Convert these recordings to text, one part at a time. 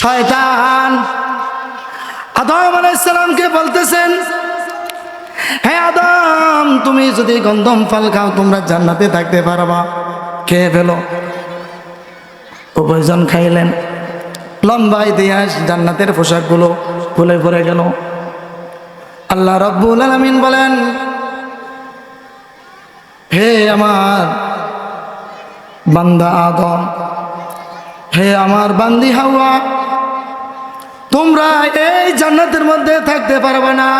শয়তান। আদম আলাইসালামকে বলতেছেন, হে আদম, তুমি যদি গন্ধম ফল খাও, তোমরা জান্নাতে থাকতে পারবা। খেয়ে ফেলো। উভয়জন খাইলেন। লম্বা ইতিহাস, জান্নাতের পোশাকগুলো খুলে পড়ে গেল। আল্লাহ রব্বুল আলমিন বলেন, হে আমার বান্দা আদম, হে আমার বান্দি হাওয়া তোমরা এই জান্নাতের মধ্যে থাকতে পারবে না।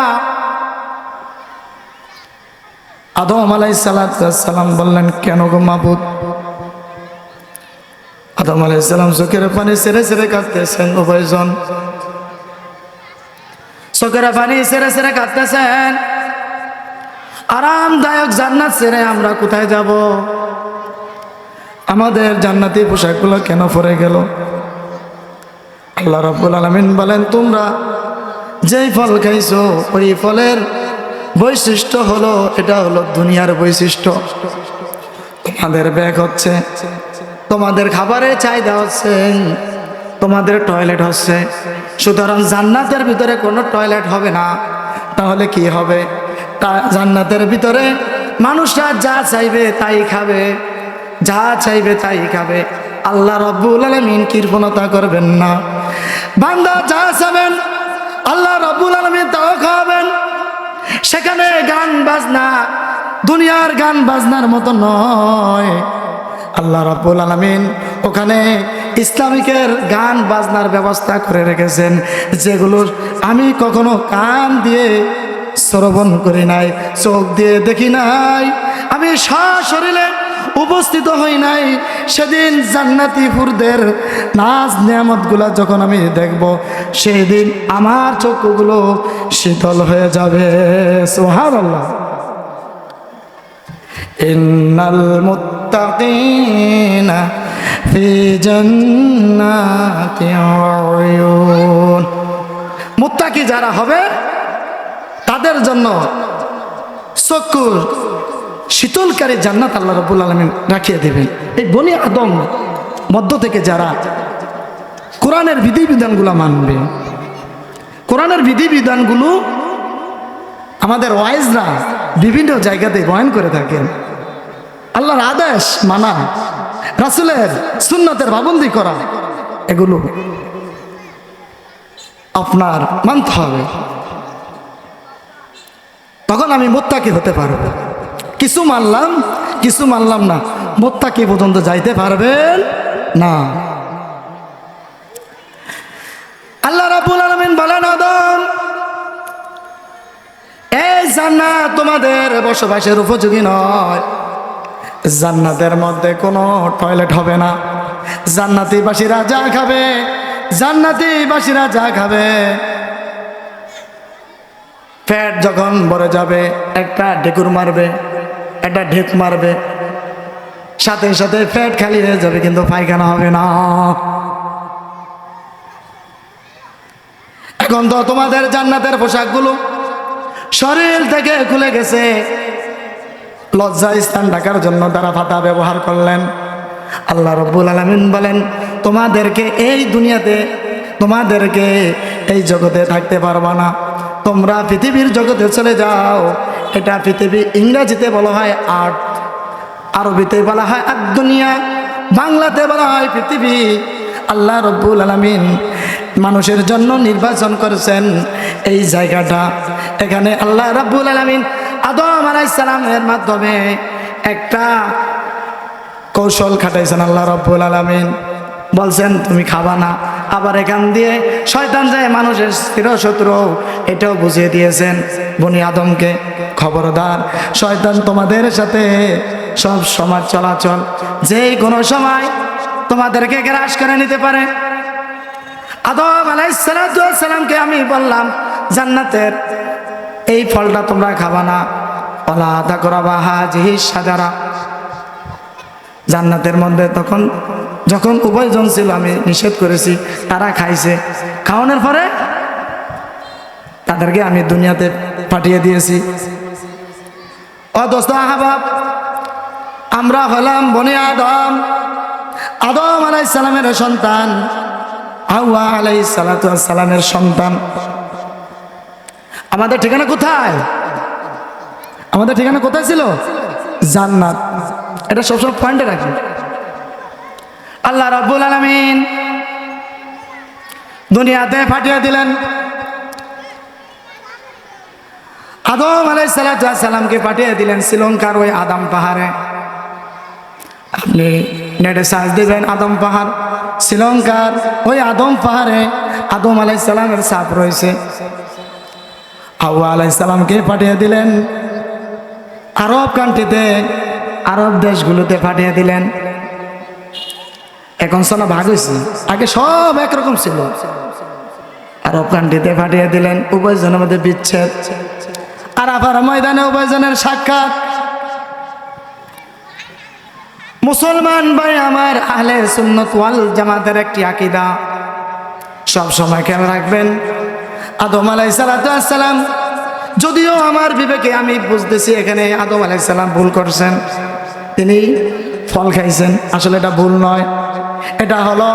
আদম আলাই সালাম বললেন, কেন গো মাবুদ? আদম আলাই সালাম চোখের পানি সেরে সেরে কাঁদতেছেন উভয়জন চোখের পানি সেরে সেরে কাঁদতেছেন। আরামদায়ক জান্নাত সেরে আমরা কোথায় যাব? আমাদের জান্নাতি পোশাকগুলো কেন পরে গেল? আল্লাহ রাব্বুল আলামিন বলেন, তোমরা যেই ফল খাইছো, ওই ফলের বৈশিষ্ট্য হলো, এটা হলো দুনিয়ার বৈশিষ্ট্য। তোমাদের ব্যাগ হচ্ছে, তোমাদের খাবারের চাহিদা হচ্ছে, তোমাদের টয়লেট হচ্ছে। সুতরাং জান্নাতের ভিতরে কোনো টয়লেট হবে না। তাহলে কি হবে? তা জান্নাতের ভিতরে মানুষরা যা চাইবে তাই খাবে, যা চাইবে তাই খাবে। আল্লাহ রব্বুল আলমিন কৃপণতা করবেন না। বান্দা যা চাবেন, আল্লাহ রব্বুল আলমিন তাও খাওয়াবেন। সেখানে গান বাজনা, দুনিয়ার গান বাজনার মতো নয়। আল্লাহ রাব্বুল আলমিন ওখানে ইসলামিকের গান বাজনার ব্যবস্থা করে রেখেছেন, যেগুলো আমি কখনো কান দিয়ে শ্রবণ করি নাই, চোখ দিয়ে দেখি নাই। আমি সশরীরে উপস্থিত হই নাই, সেদিন জান্নাতি ফুরদের নাচ নিয়ামতগুলা যখন আমি দেখব, সেদিন আমার চক্ষুগুলো শীতল হয়ে যাবে। সোহার আল্লাহ ইন্নাল মুত্তাকিনা ফি জান্নাতি উয়ুন মুত্তাকি যারা হবে, তাদের জন্য চক্ষুর শীতলকারী জান্নাত আল্লাহ রবুল আলমিন রাখিয়ে দেবেন। এই বনি আদম মধ্য থেকে যারা কোরআনের বিধিবিধানগুলো মানবে, কোরআনের বিধিবিধানগুলো আমাদের ওয়াইজরা বিভিন্ন জায়গাতে বয়ন করে থাকেন। আল্লাহর আদেশ মানা, রাসুলের সুন্নতের পাবন্দি করা, এগুলো আপনার মানতে হবে। তখন আমি মোত্তাকি হতে পারব। কিছু মানলাম কিছু মানলাম না। মোত্তা কি পর্যন্ত যাইতে পারবেন না। আল্লাহ রাবুল আলমিন বলেন, আদম জান্নাত তোমাদের বসবাসের উপযোগী নয়। জান্নাতের মধ্যে কোনো টয়লেট হবে না। জান্নাতি বাসীরা যা খাবে জান্নাতি বাসীরা যা খাবে। পেট যখন ভরে যাবে, একটা ঢেকুর মারবে। একটা ঢেক মারবে। সাথে সাথে ফ্যাট খালি হয়ে যাবে, কিন্তু পায়খানা হবে না। এখন তো তোমাদের জান্নাতের পোশাকগুলো শরীর থেকে খুলে গেছে। লজ্জা স্থান ঢাকার জন্য তারা ফাতা ব্যবহার করলেন। আল্লাহ রব্বুল আলমিন বলেন, তোমাদেরকে এই দুনিয়াতে, তোমাদেরকে এই জগতে থাকতে পারবা না। তোমরা পৃথিবীর জগতে চলে যাও। এটা পৃথিবী ইংরাজিতে বলা হয় আর্ট, আরবিতে বলা হয় আর দুনিয়া, বাংলাতে বলা হয় পৃথিবী। আল্লাহ রব্বুল আলমিন মানুষের জন্য নির্বাচন করেছেন এই জায়গাটা। এখানে আল্লাহ রব্বুল আলমিন আদম আলাইসালামের মাধ্যমে একটা কৌশল খাটাইছেন আল্লাহ রব্বুল আলমিন। বলছেন, তুমি খাবা না। আবার এখান দিয়ে শয়তান যায়, মানুষের স্থির শত্রু এটাও বুঝিয়ে দিয়েছেন বনি আদমকে খবরদার। শয়তান তোমাদের সাথে সব সমাজ চলাচল যে কোনো সময় তোমাদেরকে গ্রাস করে নিতে পারে। আদম আলাইসালামকে আমি বললাম, জান্নাতের এই ফলটা তোমরা খাবা না। অলা আদা করা সাজারা। জান্নাতের মধ্যে তখন যখন উভয়জন ছিল, আমি নিষেধ করেছি, তারা খাইছে। খাওয়ানোর পরে তাদেরকে আমি দুনিয়াতে পাঠিয়ে দিয়েছি। ও দোস্ত আহবাব আমরা হলাম বনে আদম। আদম আলাইসালামের সন্তান, হাওয়া আলাই সালামের সন্তান। আমাদের ঠিকানা কোথায়? আমাদের ঠিকানা কোথায় ছিল? জান্নাত। এটা সবসময় পয়েন্টে রাখি। আল্লাহ রাব্বুল আলামিন দুনিয়াতে পাঠিয়ে দিলেন। আদম আলাই সালামকে পাঠিয়ে দিলেন শ্রীলঙ্কার ওই আদম পাহাড়ে। আপনি নেটে সার্চ দিবেন আদম পাহাড়, শ্রীলঙ্কার ওই আদম পাহাড়ে আদম আলাই সালামের সাপ রয়েছে। হাওয়া আলাই সালামকে পাঠিয়ে দিলেন। আরব কান্ট্রিতে, আরব দেশগুলোতে পাঠিয়ে দিলেন। এখন সোনা ভাগ হয়েছে আগে সব একরকম ছিল। আরব কান্ট্রিতে পাঠিয়ে দিলেন উভয়জনের মধ্যে বিচ্ছেদ। আর আবার ময়দানে উভয়জনের সাক্ষাৎ। মুসলমান ভাই আমার আহলে সুন্নত ওয়াল জামাতের একটি আকিদা। সব সময় খেয়াল রাখবেন, আদম আলাই সালাম, যদিও আমার বিবেকে আমি বুঝতেছি এখানে আদম আলাই সালাম ভুল করছেন। তিনি ফল খাইছেন, আসলে এটা ভুল নয়। এটা হলো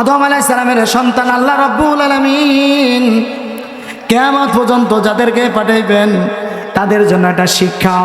আদম আলাইসালামের সন্তান আল্লাহ রব্বুল আলমিন। কেয়ামত পর্যন্ত যাদেরকে পাঠাইবেন, তাদের জন্য একটা শিক্ষা।